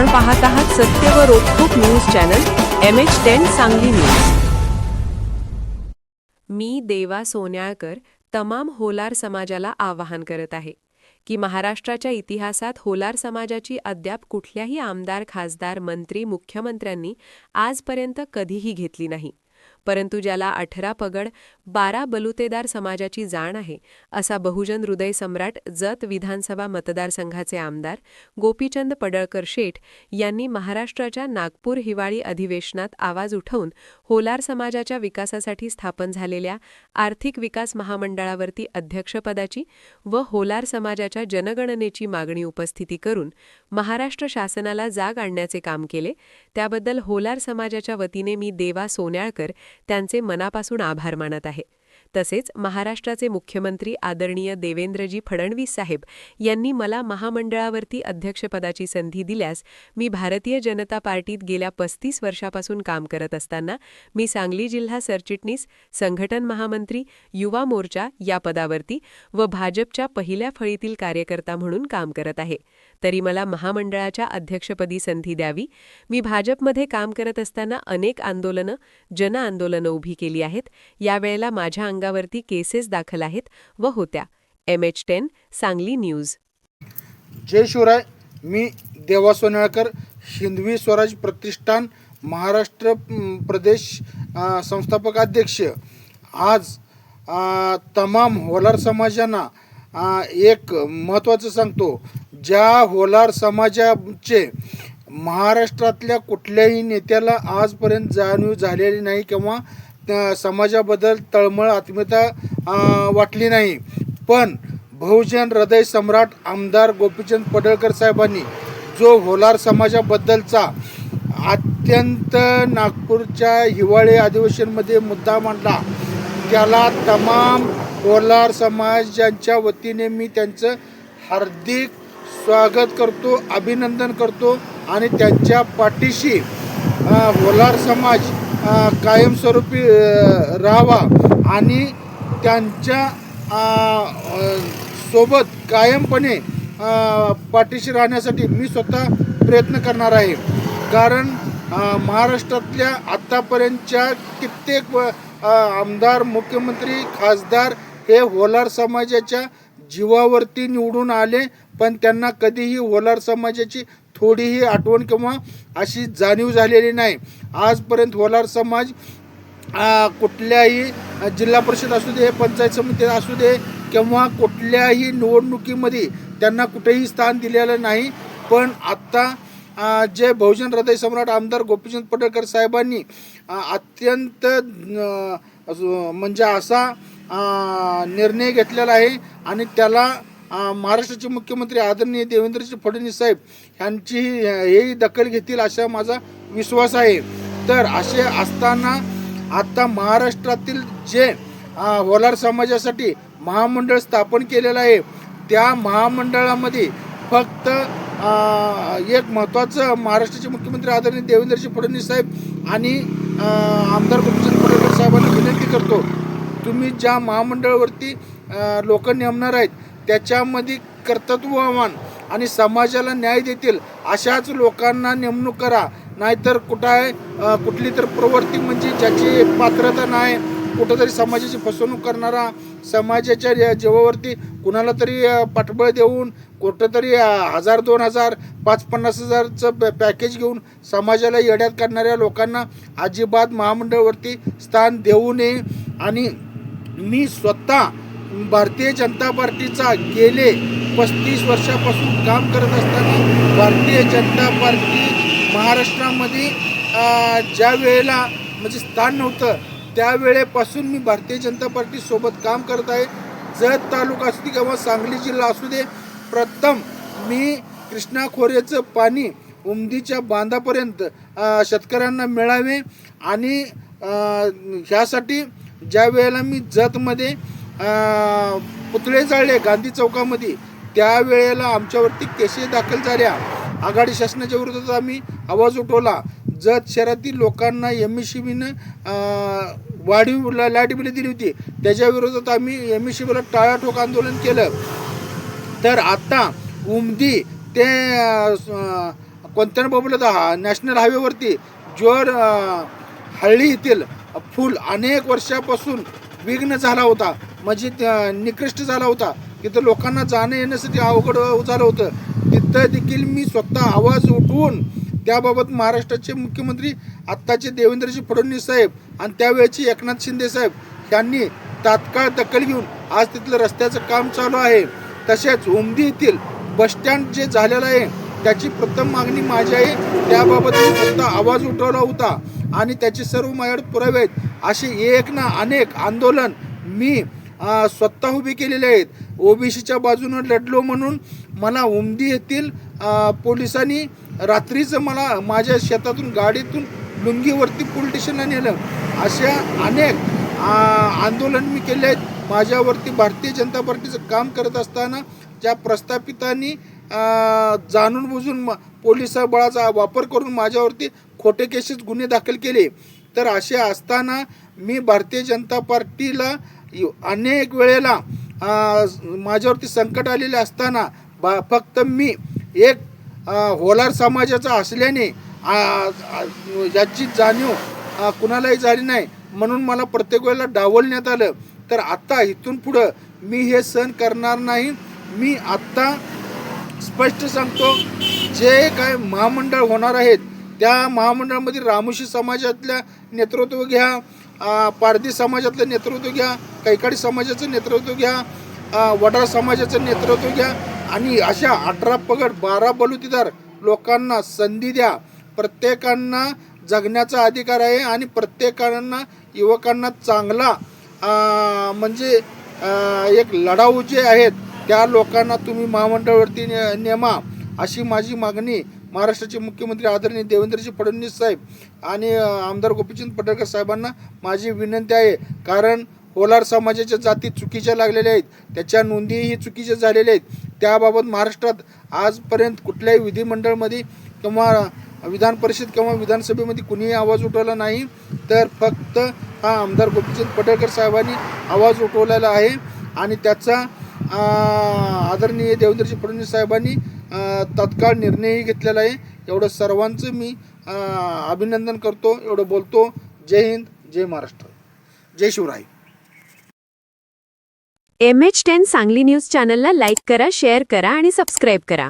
आपण पाहत आहात सत्य व रोखोक news channel M H ten Sangli news. मी देवा सोन्याळकर तमाम होलार समाजाला आवाहन करत आहे की महाराष्ट्राच्या इतिहासात होलार समाजाची अद्याप कुठल्याही आमदार खासदार मंत्री मुख्यमंत्र्यांनी आजपर्यंत कधीही घेतली नाही. परंतु ज्याला अठरा पगड बारा बलुतेदार समाजाची जाण आहे असा बहुजन हृदय सम्राट जत विधानसभा मतदारसंघाचे आमदार गोपीचंद पडळकर शेठ यांनी महाराष्ट्राच्या नागपूर हिवाळी अधिवेशनात आवाज उठवून होलार समाजाच्या विकासासाठी स्थापन झालेल्या आर्थिक विकास महामंडळावरती अध्यक्षपदाची व होलार समाजाच्या जनगणनेची मागणी उपस्थिती करून महाराष्ट्र शासनाला जाग आणण्याचे काम केले त्याबद्दल होलार समाजाच्या वतीने मी देवा सोन्याळकर त्यांचे मनापासून आभार मानत आहे. तसेच महाराष्ट्राचे मुख्यमंत्री आदरणीय देवेंद्रजी फडणवीस साहेब यांनी मला महामंडळावरती अध्यक्षपदाची संधी दिल्यास मी भारतीय जनता पार्टीत गेल्या पस्तीस वर्षापासून काम करत असताना मी सांगली जिल्हा सरचिटणीस संघटन महामंत्री युवा मोर्चा या पदावरती व भाजपच्या पहिल्या फळीतील कार्यकर्ता म्हणून काम करत आहे. तरी मला महामंडळाच्या अध्यक्षपदी संधी द्यावी. मी भाजपमध्ये काम करत असताना अनेक आंदोलनं जन आंदोलनं उभी केली आहेत. यावेळेला माझ्या अंगावरती केसेस दाखल आहेत व होत्या. M H ten Sangli news. जय शिवराय. मी देवा सोनेळकर हिंदवी स्वराज प्रतिष्ठान महाराष्ट्र प्रदेश संस्थापक अध्यक्ष. आज तमाम होलार समाजांना एक महत्त्वाचं सांगतो. ज्या होलार समाजाचे महाराष्ट्रातल्या कुठल्याही नेत्याला आजपर्यंत जाणीव झालेली नाही किंवा त्या समाजाबद्दल तळमळ आत्मीयता वाटली नाही. पण बहुजन हृदय सम्राट आमदार गोपीचंद पडळकर साहेबांनी जो होलार समाजाबद्दलचा अत्यंत नागपूरच्या हिवाळी अधिवेशनमध्ये मुद्दा मांडला त्याला तमाम होलार समाजांच्या वतीने मी त्यांचं हार्दिक स्वागत करतो अभिनंदन करतो आणि त्यांच्या पाठीशी अ, होलार समाज कायमस्वरूपी राहावा आणि त्यांच्यासोबत कायमपणे पाठीशी राहण्यासाठी मी स्वतः प्रयत्न करणार आहे. कारण महाराष्ट्रातल्या आत्तापर्यंतच्या कित्येक आमदार मुख्यमंत्री खासदार हे होलार समाजाच्या जीवावरती निवडून आले पण त्यांना कधीही होलार समाजाची थोडीही आठवण किंवा अशी जाणीव झालेली नाही. आजपर्यंत होलार समाज कुठल्याही जिल्हा परिषद असू दे पंचायत समिती असू दे किंवा कुठल्याही निवडणुकीमध्ये त्यांना कुठेही स्थान दिलेलं नाही. पण आत्ता जे बहुजन हृदय सम्राट आमदार गोपीचंद पडळकर साहेबांनी अत्यंत म्हणजे असा निर्णय घेतलेला आहे आणि त्याला महाराष्ट्राचे मुख्यमंत्री आदरणीय देवेंद्रजी फडणवीस साहेब यांची हेही दखल घेतील असा माझा विश्वास आहे. तर असे असताना आता महाराष्ट्रातील जे आ, होलार समाजासाठी महामंडळ स्थापन केलेलं आहे त्या महामंडळामध्ये फक्त एक महत्त्वाचं महाराष्ट्राचे मुख्यमंत्री आदरणीय देवेंद्रजी फडणवीस साहेब आणि आमदार गोपीचंद पडळकर साहेबांना विनंती करतो तुम्ही ज्या महामंडळावरती लोक नेमणार आहेत त्याच्यामध्ये कर्तृत्ववान आणि समाजाला न्याय देतील अशाच लोकांना नेमणूक करा. नाहीतर कुठं आहे कुठली तर प्रवृत्ती म्हणजे ज्याची पात्रता नाही कुठंतरी समाजाची फसवणूक करणारा समाजाच्या जीवावरती कुणाला तरी पाठबळ देऊन कुठंतरी हजार दोन हजार पाच पन्नास हजारचं पॅ पॅकेज घेऊन समाजाला येड्यात काढणाऱ्या लोकांना अजिबात महामंडळावरती स्थान देऊ नये. आणि मी स्वतः भारतीय जनता पार्टीचा गेले पस्तीस वर्षापासून काम करत असताना भारतीय जनता पार्टी महाराष्ट्रामध्ये ज्या वेळेला म्हणजे स्थान नव्हतं त्यावेळेपासून मी भारतीय जनता पार्टीसोबत काम करत आहे. जत तालुका असू दे किंवा सांगली जिल्हा असू दे प्रथम मी कृष्णा खोऱ्याचं पाणी उमदीच्या बांधापर्यंत शेतकऱ्यांना मिळावे आणि ह्यासाठी ज्या वेळेला मी जतमध्ये पुतळे जाळले गांधी चौकामध्ये. त्यावेळेला आमच्यावरती केसे दाखल झाल्या. आघाडी शासनाच्या विरोधात आम्ही आवाज उठवला. जत शहरातील लोकांना एम एस सी बीनं वाढीव लाइट बिले दिली होती. त्याच्या विरोधात आम्ही एम एस सी बीला टाळाठोक आंदोलन केलं. तर आत्ता उमदी ते कोणत्या बोलत हा नॅशनल हायवेवरती जोर हळ्ळी येथील फूल अनेक वर्षापासून विघ्न झाला होता. म्हणजे त्या- निकृष्ट झाला होता. तिथं लोकांना जाणं येण्यासाठी अवघड झालं होतं. तिथं देखील मी स्वतः आवाज उठवून त्याबाबत महाराष्ट्राचे मुख्यमंत्री आत्ताचे देवेंद्रजी फडणवीस साहेब आणि त्यावेळेचे एकनाथ शिंदे साहेब यांनी तात्काळ दखल घेऊन आज तिथलं रस्त्याचं काम चालू आहे. तसेच उमदी येथील बसस्टँड जे झालेलं आहे त्याची प्रथम मागणी माझी आहे. त्याबाबत मी स्वतः आवाज उठवला होता आणि त्याचे सर्व माझ्याकडे पुरावे आहेत. असे एक ना अनेक आंदोलन मी स्वतः उभी केलेले आहेत. ओबीसीच्या बाजूनं लढलो म्हणून मला उमदी येथील पोलिसांनी रात्रीचं मला माझ्या शेतातून गाडीतून लुंगीवरती पोलीस स्टेशनला नेलं. अशा अनेक आंदोलन मी केले आहेत. माझ्यावरती भारतीय जनता पार्टीचं काम करत असताना ज्या प्रस्थापितांनी जाणून बुजून म- पोलीस बळाचा वापर करून माझ्यावरती खोटे केसेस गुन्हे दाखल केले. तर असे असताना मी भारतीय जनता पार्टीला अनेक वेळेला माझ्यावरती संकट आलेले असताना बा फक्त मी एक होलार समाजाचा असल्याने याची जाणीव कुणालाही झाली नाही. म्हणून मला प्रत्येक वेळेला डावलण्यात आलं. तर आत्ता इथून पुढं मी हे सहन करणार नाही. मी आत्ता स्पष्ट सांगतो जे काय महामंडळ होणार आहेत त्या महामंडळामध्ये रामोशी समाजातल्या नेतृत्व घ्या पारधी समाजातलं नेतृत्व घ्या कैकाडी समाजाचं नेतृत्व घ्या वडार समाजाचं नेतृत्व घ्या आणि अशा अठरा पगड बारा बलुतेदार लोकांना संधी द्या. प्रत्येकांना जगण्याचा अधिकार आहे आणि प्रत्येकांना युवकांना चांगला म्हणजे एक लढाऊ जे आहेत त्या लोकांना तुम्ही महामंडळावरती ने- नेमा अशी माझी मागणी महाराष्ट्राचे मुख्यमंत्री आदरणीय देवेंद्रजी फडणवीस साहेब आणि आमदार गोपीचंद पडळकर साहेबांना माझी विनंती आहे. कारण होलार समाजाच्या जाती चुकीच्या लागलेल्या आहेत. त्याच्या नोंदीही चुकीच्या झालेल्या आहेत. त्याबाबत महाराष्ट्रात आजपर्यंत कुठल्याही विधिमंडळमध्ये किंवा विधान परिषद किंवा विधानसभेमध्ये कुणीही आवाज उठवला नाही. तर फक्त हा आमदार गोपीचंद पडळकर साहेबांनी आवाज उठवलेला आहे. आणि त्याचा आदरणीय देवेंद्रजी फडणवीस साहेबांनी तत्काळ निर्णयही घेतलेला आहे. एवढं सर्वांचं मी अभिनंदन करतो. एवढं बोलतो. जय हिंद जय महाराष्ट्र. जय Shivrai. M H ten Sangli news चॅनलला लाईक करा शेअर करा आणि सबस्क्राईब करा.